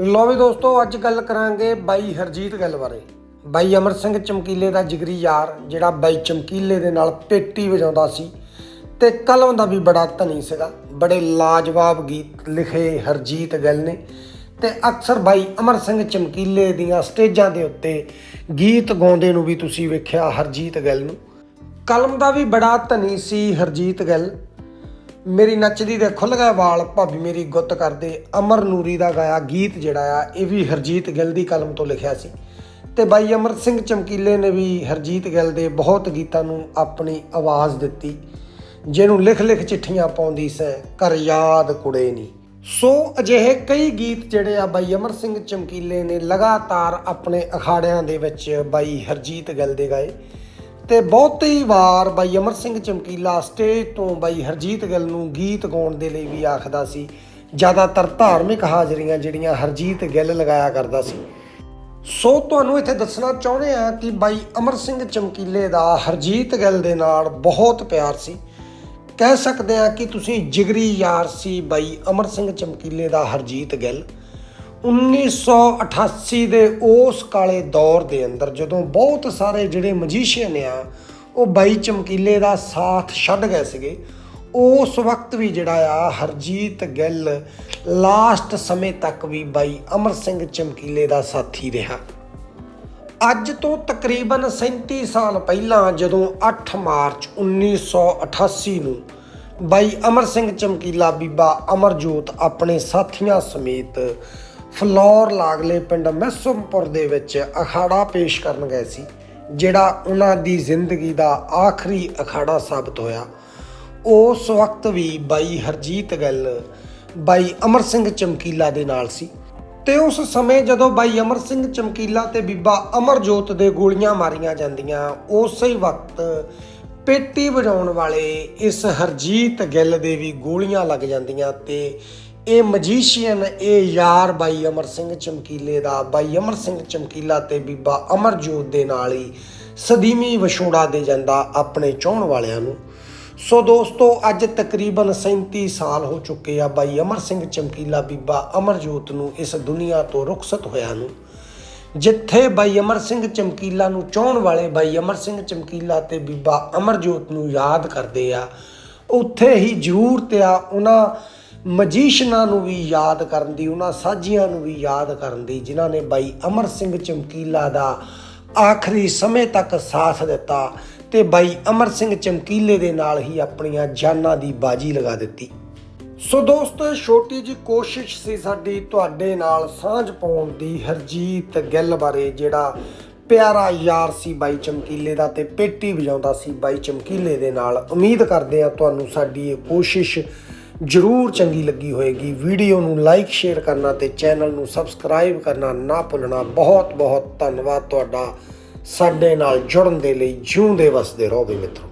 ਲਓ ਵੀ ਦੋਸਤੋ, ਅੱਜ ਗੱਲ ਕਰਾਂਗੇ ਬਾਈ ਹਰਜੀਤ ਗੱਲ ਬਾਰੇ। ਬਾਈ ਅਮਰ ਸਿੰਘ ਚਮਕੀਲੇ ਦਾ ਜਿਗਰੀ ਯਾਰ, ਜਿਹੜਾ ਬਾਈ ਚਮਕੀਲੇ ਦੇ ਨਾਲ ਪੇਟੀ ਵਜਾਉਂਦਾ ਸੀ ਤੇ ਕਲਮ ਦਾ ਵੀ ਬੜਾ ਧਨੀ ਸੀਗਾ। ਬੜੇ ਲਾਜਵਾਬ ਗੀਤ ਲਿਖੇ ਹਰਜੀਤ ਗੱਲ ਨੇ ਤੇ ਅਕਸਰ ਬਾਈ ਅਮਰ ਸਿੰਘ ਚਮਕੀਲੇ ਦੀਆਂ ਸਟੇਜਾਂ ਦੇ ਉੱਤੇ ਗੀਤ ਗਾਉਂਦੇ ਨੂੰ ਵੀ ਤੁਸੀਂ ਵੇਖਿਆ ਹਰਜੀਤ ਗੱਲ ਨੂੰ। ਕਲਮ ਦਾ ਵੀ ਬੜਾ ਧਨੀ ਸੀ ਹਰਜੀਤ ਗੱਲ। ਮੇਰੀ ਨੱਚਦੀ ਦੇ ਖੁੱਲ ਗਏ ਵਾਲ, ਭਾਬੀ ਮੇਰੀ ਗੁੱਤ ਕਰਦੇ ਅਮਰ ਨੂਰੀ ਦਾ ਗਾਇਆ ਗੀਤ ਜਿਹੜਾ ਆ, ਇਹ ਵੀ ਹਰਜੀਤ ਗਿੱਲ ਦੀ ਕਲਮ ਤੋਂ ਲਿਖਿਆ ਸੀ। ਤੇ ਬਾਈ ਅਮਰ ਸਿੰਘ ਚਮਕੀਲੇ ਨੇ ਵੀ ਹਰਜੀਤ ਗਿੱਲ ਦੇ ਬਹੁਤ ਗੀਤਾਂ ਨੂੰ ਆਪਣੀ ਆਵਾਜ਼ ਦਿੱਤੀ, ਜਿਹਨੂੰ ਲਿਖ ਲਿਖ ਚਿੱਠੀਆਂ ਪਾਉਂਦੀ ਸੈ ਕਰ ਯਾਦ ਕੁੜੇ ਨਹੀਂ ਸੋ ਅਜਿਹੇ ਕਈ ਗੀਤ ਜਿਹੜੇ ਆ ਬਾਈ ਅਮਰ ਸਿੰਘ ਚਮਕੀਲੇ ਨੇ ਲਗਾਤਾਰ ਆਪਣੇ ਅਖਾੜਿਆਂ ਦੇ ਵਿੱਚ ਬਾਈ ਹਰਜੀਤ ਗਿੱਲ ਦੇ ਗਾਏ। ਤੇ ਬਹੁਤੀ ਵਾਰ ਬਾਈ ਅਮਰ ਸਿੰਘ ਚਮਕੀਲਾ ਸਟੇਜ ਤੋਂ ਬਾਈ ਹਰਜੀਤ ਗਿੱਲ ਨੂੰ ਗੀਤ ਗਾਉਣ ਦੇ ਲਈ ਵੀ ਆਖਦਾ ਸੀ। ਜ਼ਿਆਦਾਤਰ ਧਾਰਮਿਕ ਹਾਜ਼ਰੀਆਂ ਜਿਹੜੀਆਂ ਹਰਜੀਤ ਗਿੱਲ ਲਗਾਇਆ ਕਰਦਾ ਸੀ। ਸੋ ਤੁਹਾਨੂੰ ਇੱਥੇ ਦੱਸਣਾ ਚਾਹੁੰਦੇ ਆ ਕਿ ਬਾਈ ਅਮਰ ਸਿੰਘ ਚਮਕੀਲੇ ਦਾ ਹਰਜੀਤ ਗਿੱਲ ਦੇ ਨਾਲ ਬਹੁਤ ਪਿਆਰ ਸੀ। ਕਹਿ ਸਕਦੇ ਆ ਕਿ ਤੁਸੀਂ ਜਿਗਰੀ ਯਾਰ ਸੀ ਬਾਈ ਅਮਰ ਸਿੰਘ ਚਮਕੀਲੇ ਦਾ ਹਰਜੀਤ ਗਿੱਲ। 1988 ਦੇ ਉਸ ਕਾਲੇ ਦੌਰ ਦੇ ਅੰਦਰ ਜਦੋਂ ਬਹੁਤ ਸਾਰੇ ਜਿਹੜੇ ਮਜੀਸ਼ੀਅਨ ਆ, ਉਹ ਬਾਈ ਚਮਕੀਲੇ ਦਾ ਸਾਥ ਛੱਡ ਗਏ ਸੀਗੇ। ਉਸ ਵਕਤ ਵੀ ਜਿਹੜਾ ਆ, ਹਰਜੀਤ ਗਿੱਲ ਲਾਸਟ ਸਮੇਂ ਤੱਕ ਵੀ ਬਾਈ ਅਮਰ ਸਿੰਘ ਚਮਕੀਲੇ ਦਾ ਸਾਥੀ ਰਿਹਾ। ਅੱਜ ਤੋਂ ਤਕਰੀਬਨ 37 ਸਾਲ ਪਹਿਲਾਂ ਜਦੋਂ 8 ਮਾਰਚ 1988 ਨੂੰ ਬਾਈ ਅਮਰ ਸਿੰਘ ਚਮਕੀਲਾ ਬੀਬਾ ਅਮਰਜੋਤ ਆਪਣੇ ਸਾਥੀਆਂ ਸਮੇਤ ਫਲੋਰ ਲਾਗਲੇ ਪਿੰਡ ਮੈਸਮਪੁਰ ਦੇ ਵਿੱਚ ਅਖਾੜਾ ਪੇਸ਼ ਕਰਨ ਗਏ ਸੀ, ਜਿਹੜਾ ਉਹਨਾਂ ਦੀ ਜ਼ਿੰਦਗੀ ਦਾ ਆਖਰੀ ਅਖਾੜਾ ਸਾਬਤ ਹੋਇਆ। ਉਸ ਵਕਤ ਵੀ ਬਾਈ ਹਰਜੀਤ ਗਿੱਲ, ਬਾਈ ਅਮਰ ਸਿੰਘ ਚਮਕੀਲਾ ਦੇ ਨਾਲ ਸੀ ਤੇ ਉਸ ਸਮੇਂ ਜਦੋਂ ਬਾਈ ਅਮਰ ਸਿੰਘ ਚਮਕੀਲਾ ਤੇ ਬੀਬਾ ਅਮਰਜੋਤ ਦੇ ਗੋਲੀਆਂ ਮਾਰੀਆਂ ਜਾਂਦੀਆਂ, ਉਸੇ ਹੀ ਵਕਤ ਪੇਟੀ ਵਜਾਉਣ ਵਾਲੇ ਇਸ ਹਰਜੀਤ ਗਿੱਲ ਦੇ ਵੀ ਗੋਲੀਆਂ ਲੱਗ ਜਾਂਦੀਆਂ ਤੇ ਇਹ ਮਜੀਸ਼ੀਅਨ ਇਹ ਯਾਰ ਬਾਈ ਅਮਰ ਸਿੰਘ ਚਮਕੀਲੇ ਦਾ, ਬਾਈ ਅਮਰ ਸਿੰਘ ਚਮਕੀਲਾ ਤੇ ਬੀਬਾ ਅਮਰਜੋਤ ਦੇ ਨਾਲ ਹੀ ਸਦੀਮੀ ਵਿਛੋੜਾ ਦੇ ਜਾਂਦਾ ਆਪਣੇ ਚਾਹਣ ਵਾਲਿਆਂ ਨੂੰ। ਸੋ ਦੋਸਤੋ, ਅੱਜ ਤਕਰੀਬਨ 37 ਸਾਲ ਹੋ ਚੁੱਕੇ ਆ ਬਾਈ ਅਮਰ ਸਿੰਘ ਚਮਕੀਲਾ, ਬੀਬਾ ਅਮਰਜੋਤ ਨੂੰ ਇਸ ਦੁਨੀਆ ਤੋਂ ਰੁਖਸਤ ਹੋਇਆ ਨੂੰ। ਜਿੱਥੇ ਬਾਈ ਅਮਰ ਸਿੰਘ ਚਮਕੀਲਾ ਨੂੰ ਚਾਹਣ ਵਾਲੇ ਬਾਈ ਅਮਰ ਸਿੰਘ ਚਮਕੀਲਾ ਤੇ ਬੀਬਾ ਅਮਰਜੋਤ ਨੂੰ ਯਾਦ ਕਰਦੇ ਆ, ਉੱਥੇ ਹੀ ਜ਼ਰੂਰਤ ਆ ਉਹਨਾਂ ਮਜੀਸ਼ਨਾਂ ਨੂੰ ਵੀ ਯਾਦ ਕਰਨ ਦੀ, ਉਹਨਾਂ ਸਾਜੀਆਂ ਨੂੰ ਵੀ ਯਾਦ ਕਰਨ ਦੀ, ਜਿਨ੍ਹਾਂ ਨੇ ਬਾਈ ਅਮਰ ਸਿੰਘ ਚਮਕੀਲਾ ਦਾ ਆਖਰੀ ਸਮੇਂ ਤੱਕ ਸਾਥ ਦਿੱਤਾ ਤੇ ਬਾਈ ਅਮਰ ਸਿੰਘ ਚਮਕੀਲੇ ਦੇ ਨਾਲ ਹੀ ਆਪਣੀਆਂ ਜਾਨਾਂ ਦੀ ਬਾਜੀ ਲਗਾ ਦਿੱਤੀ। ਸੋ ਦੋਸਤੋ, ਛੋਟੀ ਜੀ ਕੋਸ਼ਿਸ਼ ਸੀ ਸਾਡੀ ਤੁਹਾਡੇ ਨਾਲ ਸਾਂਝ ਪਾਉਣ ਦੀ, ਹਰਜੀਤ ਗਿੱਲ ਬਾਰੇ, ਜਿਹੜਾ ਪਿਆਰਾ ਯਾਰ ਸੀ ਬਾਈ ਚਮਕੀਲੇ ਦਾ ਤੇ ਪੇਟੀ ਵਜਾਉਂਦਾ ਸੀ ਬਾਈ ਚਮਕੀਲੇ ਦੇ ਨਾਲ। ਉਮੀਦ ਕਰਦੇ ਆ ਤੁਹਾਨੂੰ ਸਾਡੀ ਇਹ ਕੋਸ਼ਿਸ਼ ਜਰੂਰ ਚੰਗੀ ਲੱਗੀ ਹੋਏਗੀ। ਵੀਡੀਓ ਨੂੰ ਲਾਈਕ ਸ਼ੇਅਰ ਕਰਨਾ ਤੇ ਚੈਨਲ ਨੂੰ ਸਬਸਕ੍ਰਾਈਬ ਕਰਨਾ ਨਾ ਭੁੱਲਣਾ। ਬਹੁਤ ਬਹੁਤ ਧੰਨਵਾਦ ਤੁਹਾਡਾ। ਸਾਡੇ ਨਾਲ ਜੁੜਨ ਦੇ ਲਈ ਜਿਉਂਦੇ ਵਸਦੇ ਰਹੋ ਵੀ ਮਿੱਤਰੋ।